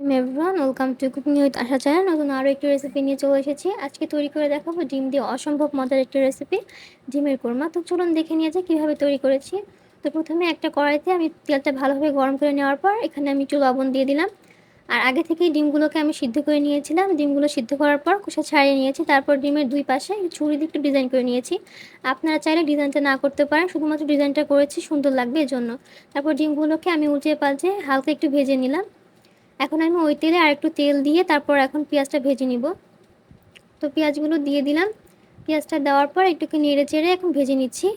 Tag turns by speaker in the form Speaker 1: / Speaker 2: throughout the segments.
Speaker 1: Everyone welcome to cooking with Asha channel নতুন আরও একটি রেসিপি নিয়ে চলে এসেছি। আজকে তৈরি করে দেখাবো ডিম দিয়ে অসম্ভব মজার একটি রেসিপি ডিমের কোরমা। তো চলুন দেখে নিয়ে যাই কীভাবে তৈরি করেছি। তো প্রথমে একটা কড়াইতে আমি তেলটা ভালোভাবে গরম করে নেওয়ার পর এখানে আমি একটু লবণ দিয়ে দিলাম। আর আগে থেকেই ডিমগুলোকে আমি সিদ্ধ করে নিয়েছিলাম। ডিমগুলো সিদ্ধ করার পর কুসা ছাড়িয়ে নিয়েছি। তারপর ডিমের দুই পাশে ছুরি দিয়ে একটু ডিজাইন করে নিয়েছি। আপনারা চাইলে ডিজাইনটা না করতে পারেন, শুধুমাত্র ডিজাইনটা করেছি, সুন্দর লাগবে এজন্য। তারপর ডিমগুলোকে আমি উল্টে পাল্টে হালকা একটু ভেজে নিলাম। এখন আমি ওই তেলে আর একটু তেল দিয়ে তারপর এখন পেঁয়াজটা ভেজে নিব। তো পেঁয়াজগুলো দিয়ে দিলাম। পেঁয়াজটা দেওয়ার পর একটু নেড়ে চেড়ে এখন ভেজে নিচ্ছি।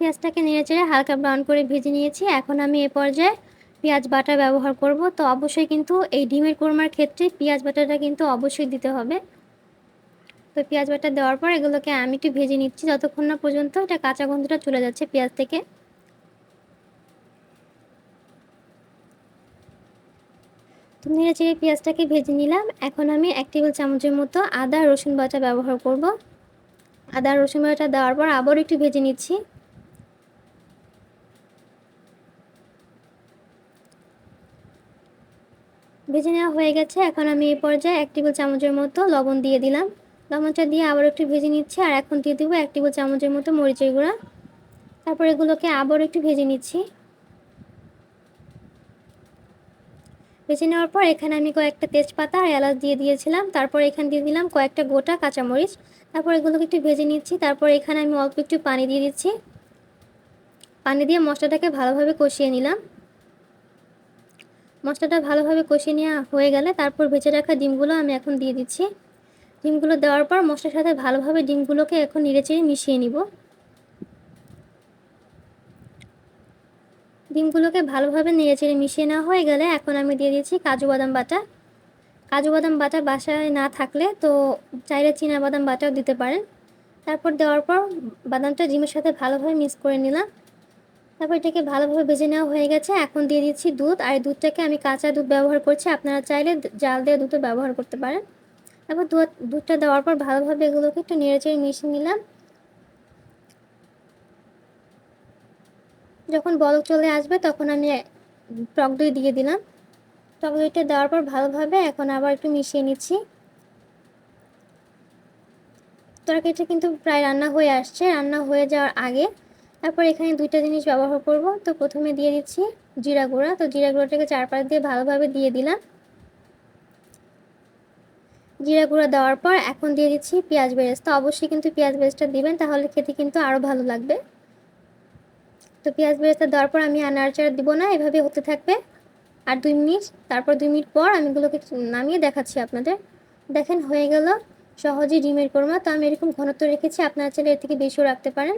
Speaker 1: পেঁয়াজটাকে নেড়ে চেড়ে হালকা ব্রাউন করে ভেজে নিয়েছি। এখন আমি এ পর্যায়ে পেঁয়াজ বাটা ব্যবহার করব। তো অবশ্যই কিন্তু এই ডিমের কোরমার ক্ষেত্রে পেঁয়াজ বাটাটা কিন্তু অবশ্যই দিতে হবে। তো পেঁয়াজ বাটা দেওয়ার পর এগুলোকে আমি একটু ভেজে নিচ্ছি। যতক্ষণ না পর্যন্ত এটা কাঁচা গন্ধটা চলে যাচ্ছে পেঁয়াজ থেকে। তো চেড়ে পেঁয়াজটাকে ভেজে নিলাম। এখন আমি এক টেবিল চামচের মতো আদা, রসুন বাটা ব্যবহার করব। আদা, রসুন বাটা দেওয়ার পর আবার একটু ভেজে নিচ্ছি। ভেজে নেওয়া হয়ে গেছে। এখন আমি এই পর্যায়ে এক টেবিল চামচের মতো লবণ দিয়ে দিলাম। লবণটা দিয়ে আবার একটু ভেজে নিচ্ছি, আর এখন দিয়ে দেবো এক টেবিল চামচের মতো মরিচের গুঁড়া। তারপর এগুলোকে আবার একটু ভেজে নিচ্ছি। ভেজে নেওয়ার পর এখানে আমি কয়েকটা তেজপাতা আর এলাচ দিয়ে দিয়েছিলাম। তারপর এখানে দিয়ে দিলাম কয়েকটা গোটা কাঁচামরিচ। তারপর এগুলোকে একটু ভেজে নিচ্ছি। তারপর এখানে আমি অল্প একটু পানি দিয়ে দিচ্ছি। পানি দিয়ে মশলাটাকে ভালোভাবে কষিয়ে নিলাম। মশলাটা ভালোভাবে কষিয়ে নেওয়া হয়ে গেলে তারপর ভেজে রাখা ডিমগুলো আমি এখন দিয়ে দিচ্ছি। ডিমগুলো দেওয়ার পর মশলার সাথে ভালোভাবে ডিমগুলোকে এখন নেড়েচেড়ে মিশিয়ে নিব। ডিমগুলোকে ভালোভাবে নেড়েচেড়ে মিশিয়ে নেওয়া হয়ে গেলে এখন আমি দিয়ে দিচ্ছি কাজু বাদাম বাটা। কাজু বাদাম বাটা বাসায় না থাকলে তো চাইলে চীনা বাদাম বাটাও দিতে পারেন। তারপর দেওয়ার পর বাদামটা ডিমের সাথে ভালোভাবে মিক্স করে নিলাম। তারপর এটাকে ভালোভাবে ভেজে নেওয়া হয়ে গেছে। এখন দিয়ে দিচ্ছি দুধ। আর দুধটাকে আমি কাঁচা দুধ ব্যবহার করছি। আপনারা চাইলে জাল দিয়ে দুধও ব্যবহার করতে পারেন। তারপর দুধ, দুধটা দেওয়ার পর ভালোভাবে এগুলোকে একটু নেড়ে চেড়ে মিশিয়ে নিলাম। যখন বলক চলে আসবে তখন আমি টক দই দিয়ে দিলাম। টক দইটা দেওয়ার পর ভালোভাবে এখন আবার একটু মিশিয়ে নিচ্ছি। তরকারিটা কিন্তু প্রায় রান্না হয়ে আসছে, রান্না হয়ে যাওয়ার আগে। তারপর এখানে দুইটা জিনিস ব্যবহার করব। তো প্রথমে দিয়ে দিচ্ছি জিরা গুঁড়া। তো জিরা গুঁড়োটাকে চারপাশ দিয়ে ভালোভাবে দিয়ে দিলাম। জিরা গুঁড়া দেওয়ার পর এখন দিয়ে দিচ্ছি পেঁয়াজ বেরেস্তা। অবশ্যই কিন্তু পেঁয়াজ বেরেস্তা দিবেন, তাহলে খেতে কিন্তু আরও ভালো লাগবে। তো পেঁয়াজ বেরেস্তা দেওয়ার পর আমি আনারচার দিব না, এভাবে হতে থাকবে। আর দুই মিনিট, তারপর দুই মিনিট পর আমি এগুলোকে নামিয়ে দেখাচ্ছি আপনাদের। দেখেন হয়ে গেল সহজেই ডিমের কোরমা। তো আমি এরকম ঘনত্ব রেখেছি, আপনারা চাইলে এর থেকে বেশিও রাখতে পারেন।